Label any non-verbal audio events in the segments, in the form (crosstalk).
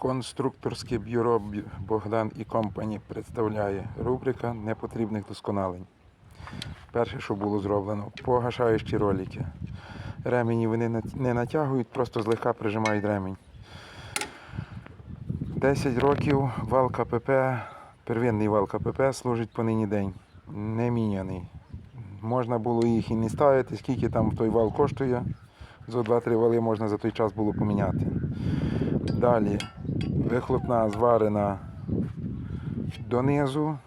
Конструкторське бюро Богдан і Компані представляє рубрика непотрібних досконалень. Перше, що було зроблено, погашаючі ролики. Ремені вони не натягують, просто злегка прижимають ремінь. 10 років вал КПП, первинний вал КПП служить по нині день. Не міняний. Можна було їх і не ставити, скільки там той вал коштує. За 2-3 вали можна за той час було поміняти. Далі вихлопна зварена донизу.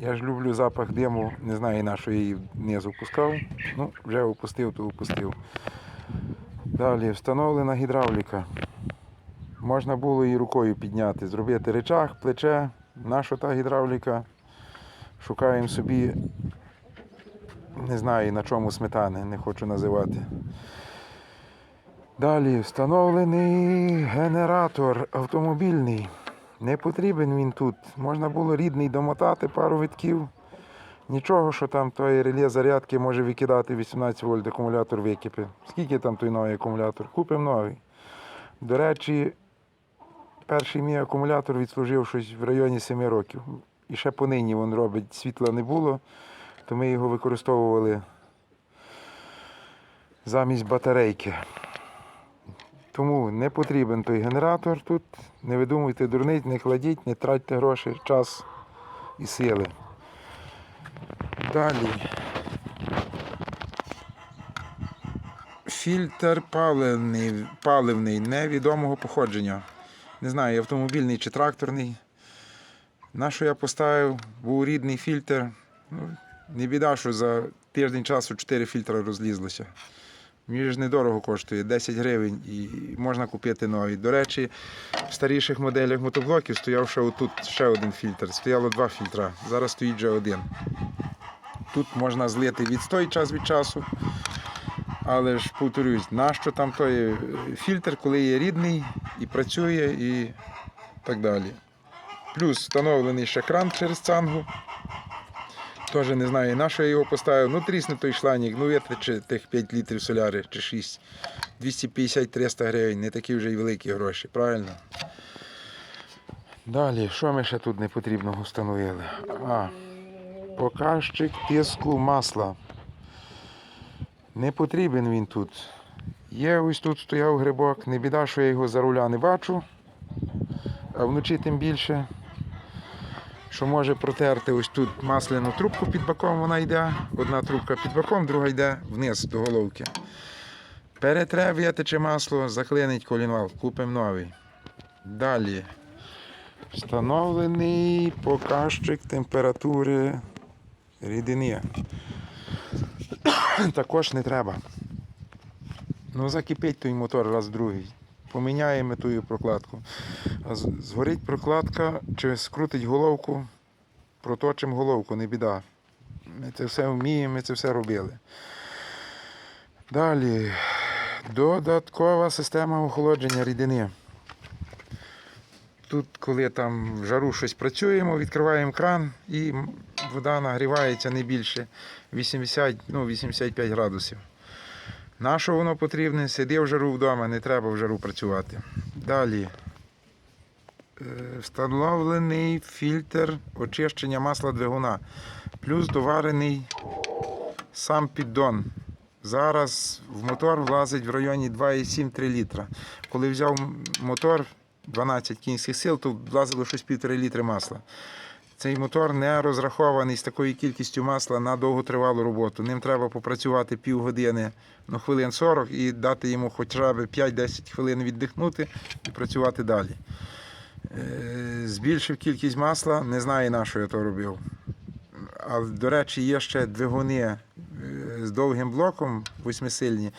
Я ж люблю запах диму, не знаю на що її внизу пускав. Ну, вже опустив, то опустив. Далі встановлена гідравліка. Можна було її рукою підняти, зробити речах, плече. Наша та гідравліка. Шукаємо собі, не знаю на чому сметани, не хочу називати. Далі встановлений генератор автомобільний. Не потрібен він тут. Можна було рідний домотати пару витків. Нічого, що там той реле зарядки може викидати 18 вольт акумулятор википи. Скільки там той новий акумулятор? Купимо новий. До речі, перший мій акумулятор відслужив щось в районі 7 років. І ще понині він робить, світла не було, то ми його використовували замість батарейки. Тому не потрібен той генератор тут. Не видумуйте дурниць, не кладіть, не тратьте гроші, час і сили. Далі. Фільтр паливний, паливний невідомого походження. Не знаю, автомобільний чи тракторний. На що я поставив, був рідний фільтр. Ну, не біда, що за тиждень часу 4 фільтри розлізлося. Мені ж недорого коштує 10 гривень і можна купити новий. До речі, в старіших моделях мотоблоків стояв ще отут ще один фільтр. Стояло два фільтра. Зараз стоїть вже один. Тут можна злити відстой час від часу. Але ж повторюсь, нащо там той е, фільтр, коли є рідний і працює і так далі. Плюс встановлений ще кран через цангу. Теж не знаю, на що я його поставив. Ну, трісне той шланік, ну витече тих 5 літрів соляри чи 6. 250-300 гривень, не такі вже й великі гроші, правильно? Далі, що ми ще тут не потрібного встановили? А, показчик тиску масла. Не потрібен він тут. Є ось тут стояв грибок, не біда, що я його за руля не бачу, а вночі тим більше що може протерти ось тут масляну трубку під баком, вона йде. Одна трубка під баком, друга йде вниз до головки. Перетре витече масло, заклинить колінвал, купимо новий. Далі. Встановлений показчик температури рідини. (coughs) Також не треба. Ну, закипить той мотор раз другий. Поміняємо ту прокладку. Згорить прокладка чи скрутить головку, проточимо головку, не біда. Ми це все вміємо, ми це все робили. Далі. Додаткова система охолодження рідини. Тут, коли там в жару щось працюємо, відкриваємо кран і вода нагрівається не більше 80, ну, 85 градусів. На що воно потрібне? Сиди в жару вдома, не треба в жару працювати. Далі. Е, Встановлений фільтр очищення масла двигуна. Плюс доварений сам піддон. Зараз в мотор влазить в районі 2,7-3 літра. Коли взяв мотор 12 кінських сил, то влазило щось півтори літри масла. Цей мотор не розрахований з такою кількістю масла на довготривалу роботу. Ним треба попрацювати півгодини, ну, хвилин 40 і дати йому хоча б 5-10 хвилин віддихнути і працювати далі. Е, Збільшив кількість масла, не знаю на що я то робив. Але, до речі, є ще двигуни е, з довгим блоком, восьмисильні.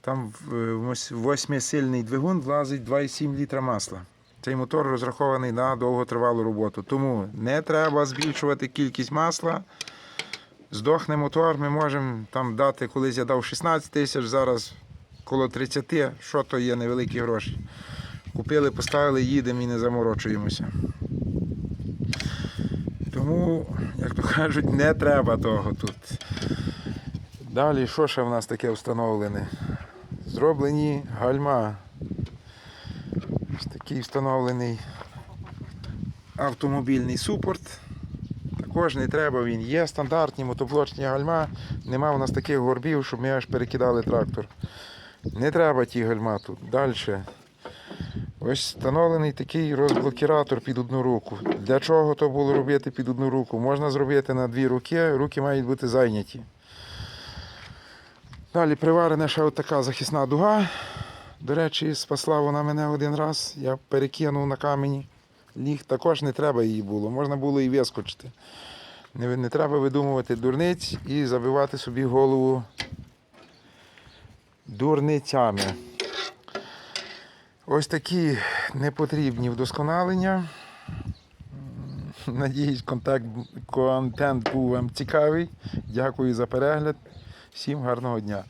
Там е, восьмисильний двигун влазить 2,7 літра масла. Цей мотор розрахований на довготривалу роботу. Тому не треба збільшувати кількість масла. Здохне мотор, ми можемо там дати, колись я дав 16 тисяч, зараз коло 30, що то є невеликі гроші. Купили, поставили, їдемо і не заморочуємося. Тому, як то кажуть, не треба того тут. Далі, що ще в нас таке встановлене? Зроблені гальма. Такий встановлений автомобільний супорт. Також не треба, він є стандартні мотоблочні гальма. Нема у нас таких горбів, щоб ми аж перекидали трактор. Не треба ті гальма тут. Далі. Ось встановлений такий розблокіратор під одну руку. Для чого то було робити під одну руку? Можна зробити на дві руки, руки мають бути зайняті. Далі приварена ще така захисна дуга. До речі, спасла вона мене один раз. Я перекинув на камені. Ліг також не треба її було. Можна було і вискочити. Не, не треба видумувати дурниць і забивати собі голову дурницями. Ось такі непотрібні вдосконалення. Надіюсь, контакт, контент був вам цікавий. Дякую за перегляд. Всім гарного дня.